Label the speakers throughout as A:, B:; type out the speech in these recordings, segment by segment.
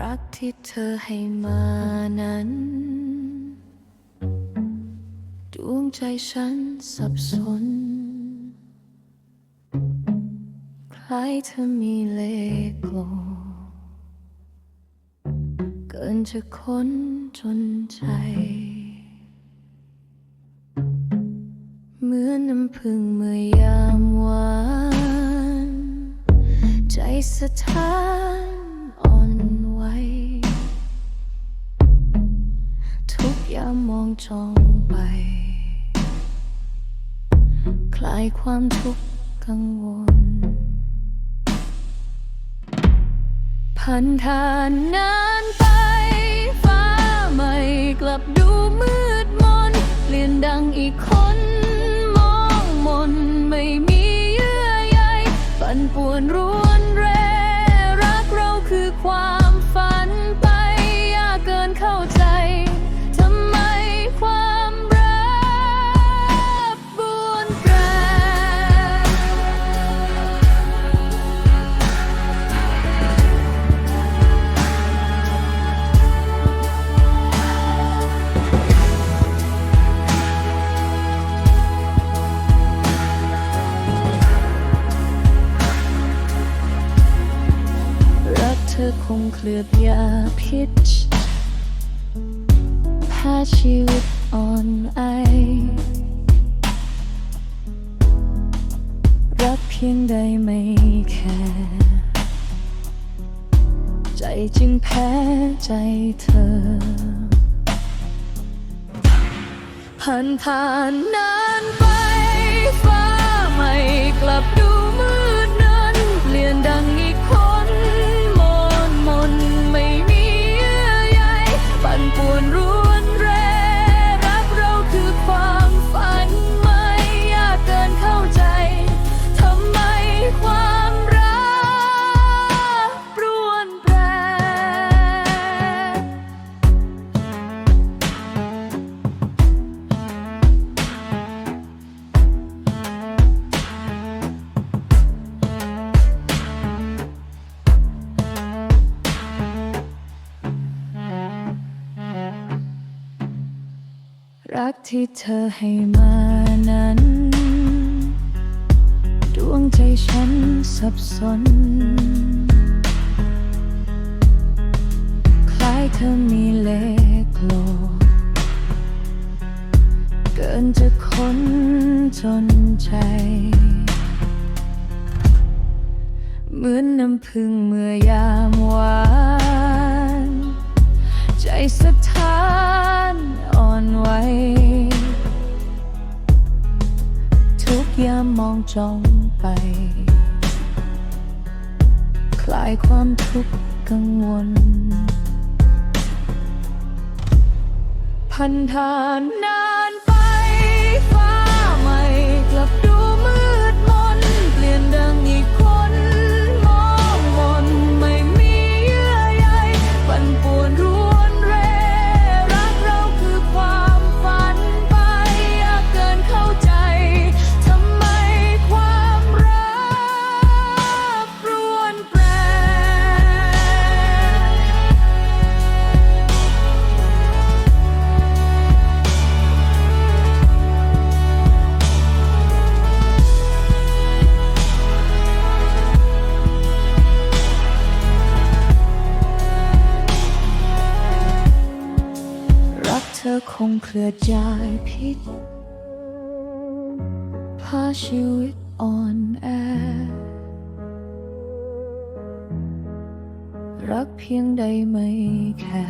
A: รักที่เธอให้มานั้น ดวงใจฉันสับสน คล้ายเธอมีเลโลเกินจะค้นจนใจ เหมือนน้ำพึ่งเมื่อยามหวาน ใจสะท้านามองจ้องไป คลายความทุกข์กังวลพันทานนานไป ฟ้าใหม่กลับดูมืดมน เปลี่ยนดังอีกคน มองมนไม่มีเยื่อใยปั่นป่วนรวนเรรั คงเคลือบยาพิษพาชีวิตอ่อนไอ รักเพียงใดไม่แค่ ใจจึงแพ้ใจเธอ ผ่านผ่านนานไป ฟ้าใหม่กลับดู ที่เธอให้มานั้น ดวงใจฉันสับสน คล้ายเธอมีเลขโล เกินจะค้นจนใจ เหมือนน้ำพึ่งเมื่อยามหวาน จ้องไป คลายความทุกข์กังวล พันธานนา งเคลือดยายพิษพาชีวิตอ่อนแอ รักเพียงใดไม่แค่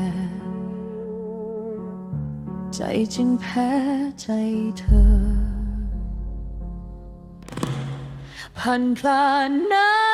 A: ใจจึงแพ้ใจเธอ พันพลานนา